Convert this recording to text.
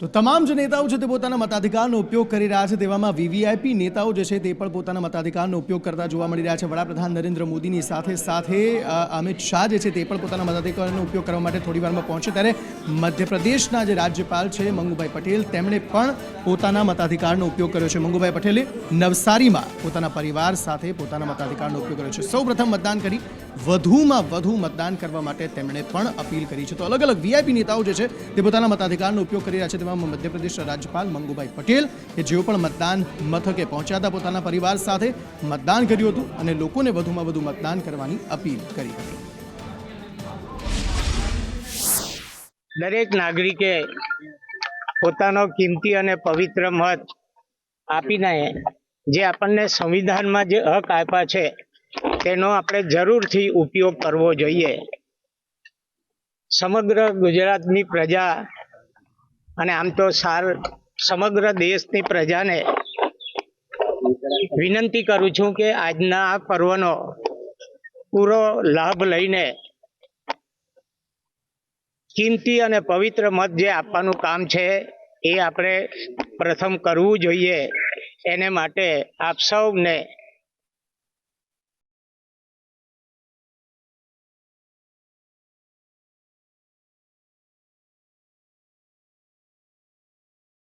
તો તમામ જે નેતાઓ છે તે પોતાના મતાધિકારનો ઉપયોગ કરી રહ્યા છે તેવામાં વીવીઆઈપી નેતાઓ જે છે તે પણ પોતાના મતાધિકારનો ઉપયોગ કરતા જોવા મળી રહ્યા છે. વડાપ્રધાન નરેન્દ્ર મોદીની સાથે સાથે અમિત શાહ જે છે તે પણ પોતાના મતાધિકારનો ઉપયોગ કરવા માટે થોડી વારમાં પહોંચે ત્યારે મધ્યપ્રદેશના જે રાજ્યપાલ છે મંગુભાઈ પટેલ, તેમણે પણ પોતાના મતાધિકારનો ઉપયોગ કર્યો છે. મંગુભાઈ પટેલે નવસારીમાં પોતાના પરિવાર સાથે પોતાના મતાધિકારનો ઉપયોગ કર્યો છે. સૌપ્રથમ મતદાન કરી, વધુમાં વધુ મતદાન કરવા માટે તેમણે પણ અપીલ કરી છે. તો અલગ અલગ વીઆઈપી નેતાઓ જે છે તે પોતાના મતાધિકારનો ઉપયોગ કરી રહ્યા છે. તેમાં મધ્યપ્રદેશના રાજ્યપાલ મંગુભાઈ પટેલ કે જેઓ પણ મતદાન મથકે પહોંચ્યા હતા પોતાના પરિવાર સાથે મતદાન કર્યું હતું અને લોકોને વધુમાં વધુ મતદાન કરવાની અપીલ કરી હતી. દરેક નાગરિકે પોતાનો કિંમતી અને પવિત્ર મત આપીને જે આપણને સંવિધાનમાં જે હક આપ્યા છે, તેનો આપણે જરૂરથી ઉપયોગ કરવો જોઈએ. સમગ્ર ગુજરાતની પ્રજા અને આમ તો સાર સમગ્ર દેશની પ્રજાને વિનંતી કરું છું કે આજના આ પર્વનો પૂરો લાભ લઈને કિંમતી અને પવિત્ર મત જે આપવાનું કામ છે એ આપણે પ્રથમ કરવું જોઈએ. એને માટે આપ સૌને